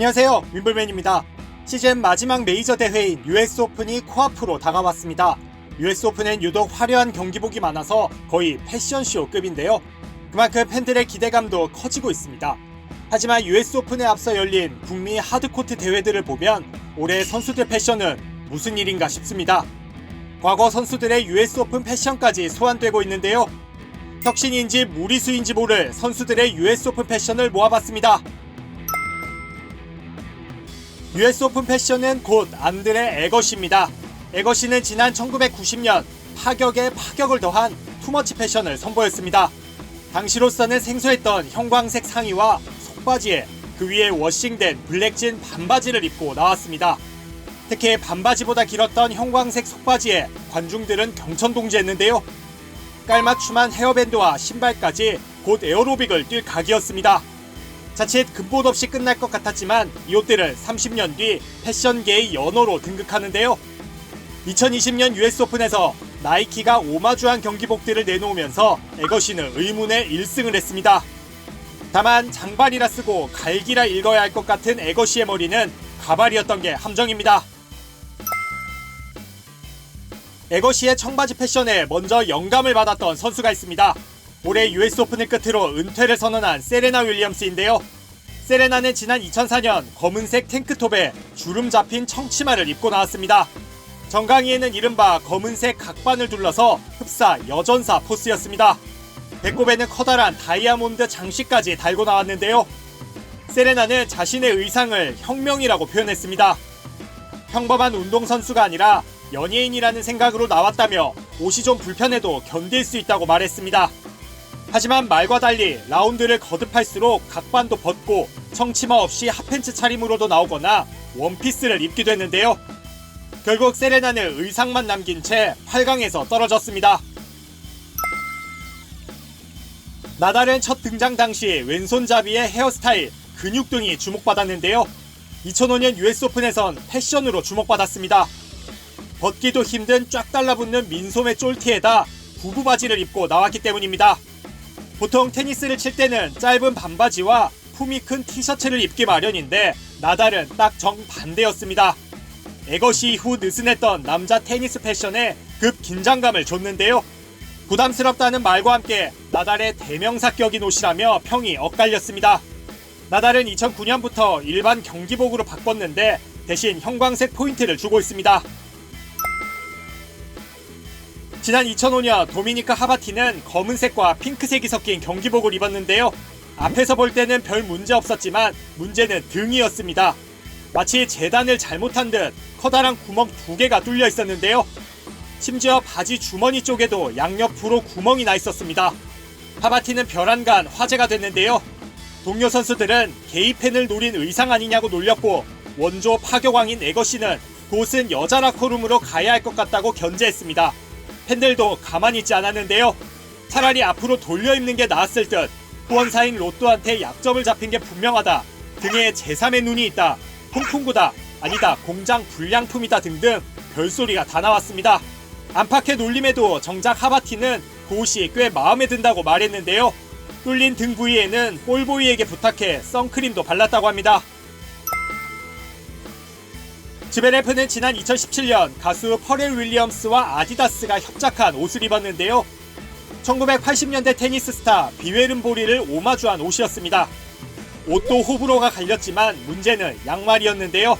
안녕하세요. 윈블맨입니다. 시즌 마지막 메이저 대회인 US 오픈이 코앞으로 다가왔습니다. US 오픈엔 유독 화려한 경기복이 많아서 거의 패션쇼급인데요. 그만큼 팬들의 기대감도 커지고 있습니다. 하지만 US 오픈에 앞서 열린 북미 하드코트 대회들을 보면 올해 선수들 패션은 무슨 일인가 싶습니다. 과거 선수들의 US 오픈 패션까지 소환되고 있는데요. 혁신인지 무리수인지 모를 선수들의 US 오픈 패션을 모아봤습니다 US 오픈 패션은 곧 안드레 에거시입니다. 에거시는 지난 1990년 파격에 파격을 더한 투머치 패션을 선보였습니다. 당시로서는 생소했던 형광색 상의와 속바지에 그 위에 워싱된 블랙진 반바지를 입고 나왔습니다. 특히 반바지보다 길었던 형광색 속바지에 관중들은 경천동지했는데요. 깔맞춤한 헤어밴드와 신발까지 곧 에어로빅을 뛸 각이었습니다. 자칫 근본 없이 끝날 것 같았지만 이 옷들을 30년 뒤 패션계의 연어로 등극하는데요. 2020년 US 오픈에서 나이키가 오마주한 경기복들을 내놓으면서 에거시는 의문의 1승을 했습니다. 다만 장발이라 쓰고 갈기라 읽어야 할 것 같은 에거시의 머리는 가발이었던 게 함정입니다. 에거시의 청바지 패션에 먼저 영감을 받았던 선수가 있습니다. 올해 US 오픈을 끝으로 은퇴를 선언한 세레나 윌리엄스인데요. 세레나는 지난 2004년 검은색 탱크톱에 주름 잡힌 청치마를 입고 나왔습니다. 정강이에는 이른바 검은색 각반을 둘러서 흡사 여전사 포스였습니다. 배꼽에는 커다란 다이아몬드 장식까지 달고 나왔는데요. 세레나는 자신의 의상을 혁명이라고 표현했습니다. 평범한 운동선수가 아니라 연예인이라는 생각으로 나왔다며 옷이 좀 불편해도 견딜 수 있다고 말했습니다. 하지만 말과 달리 라운드를 거듭할수록 각반도 벗고 청치마 없이 핫팬츠 차림으로도 나오거나 원피스를 입기도 했는데요. 결국 세레나는 의상만 남긴 채 8강에서 떨어졌습니다. 나달은 첫 등장 당시 왼손잡이의 헤어스타일, 근육 등이 주목받았는데요. 2005년 US 오픈에선 패션으로 주목받았습니다. 벗기도 힘든 쫙 달라붙는 민소매 쫄티에다 부부 바지를 입고 나왔기 때문입니다. 보통 테니스를 칠 때는 짧은 반바지와 품이 큰 티셔츠를 입기 마련인데 나달은 딱 정반대였습니다. 에거시 이후 느슨했던 남자 테니스 패션에 급 긴장감을 줬는데요. 부담스럽다는 말과 함께 나달의 대명사 격인 옷이라며 평이 엇갈렸습니다. 나달은 2009년부터 일반 경기복으로 바꿨는데 대신 형광색 포인트를 주고 있습니다. 지난 2005년 도미니카 하바티는 검은색과 핑크색이 섞인 경기복을 입었는데요. 앞에서 볼 때는 별 문제 없었지만 문제는 등이었습니다. 마치 재단을 잘못한 듯 커다란 구멍 두 개가 뚫려 있었는데요. 심지어 바지 주머니 쪽에도 양옆으로 구멍이 나 있었습니다. 하바티는 별안간 화제가 됐는데요. 동료 선수들은 게이팬을 노린 의상 아니냐고 놀렸고 원조 파격왕인 에거씨는 곧은 여자 라커룸으로 가야 할 것 같다고 견제했습니다. 팬들도 가만히 있지 않았는데요. 차라리 앞으로 돌려 입는 게 나았을 듯 후원사인 로또한테 약점을 잡힌 게 분명하다. 등에 제3의 눈이 있다. 통풍구다. 아니다. 공장 불량품이다 등등 별소리가 다 나왔습니다. 안팎의 놀림에도 정작 하바티는 그 옷이 꽤 마음에 든다고 말했는데요. 뚫린 등 부위에는 볼보이에게 부탁해 선크림도 발랐다고 합니다. 지베레프는 지난 2017년 가수 퍼렐 윌리엄스와 아디다스가 협작한 옷을 입었는데요. 1980년대 테니스 스타 비웨른 보리를 오마주한 옷이었습니다. 옷도 호불호가 갈렸지만 문제는 양말이었는데요.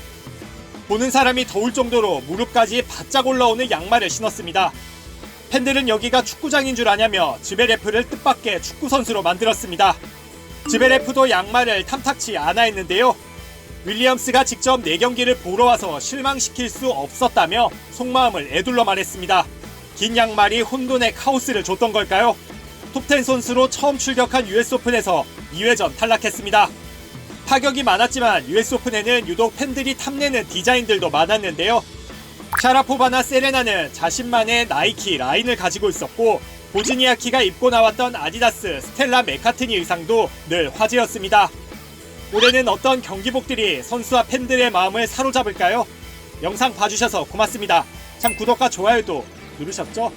보는 사람이 더울 정도로 무릎까지 바짝 올라오는 양말을 신었습니다. 팬들은 여기가 축구장인 줄 아냐며 지베레프를 뜻밖의 축구 선수로 만들었습니다. 지베레프도 양말을 탐탁치 않아 했는데요. 윌리엄스가 직접 4경기를 보러 와서 실망시킬 수 없었다며 속마음을 애둘러 말했습니다. 긴 양말이 혼돈의 카오스를 줬던 걸까요? 톱10 선수로 처음 출격한 US 오픈에서 2회전 탈락했습니다. 타격이 많았지만 US 오픈에는 유독 팬들이 탐내는 디자인들도 많았는데요. 샤라포바나 세레나는 자신만의 나이키 라인을 가지고 있었고 보즈니아키가 입고 나왔던 아디다스 스텔라 메카트니 의상도 늘 화제였습니다. 올해는 어떤 경기복들이 선수와 팬들의 마음을 사로잡을까요? 영상 봐주셔서 고맙습니다. 참 구독과 좋아요도 누르셨죠?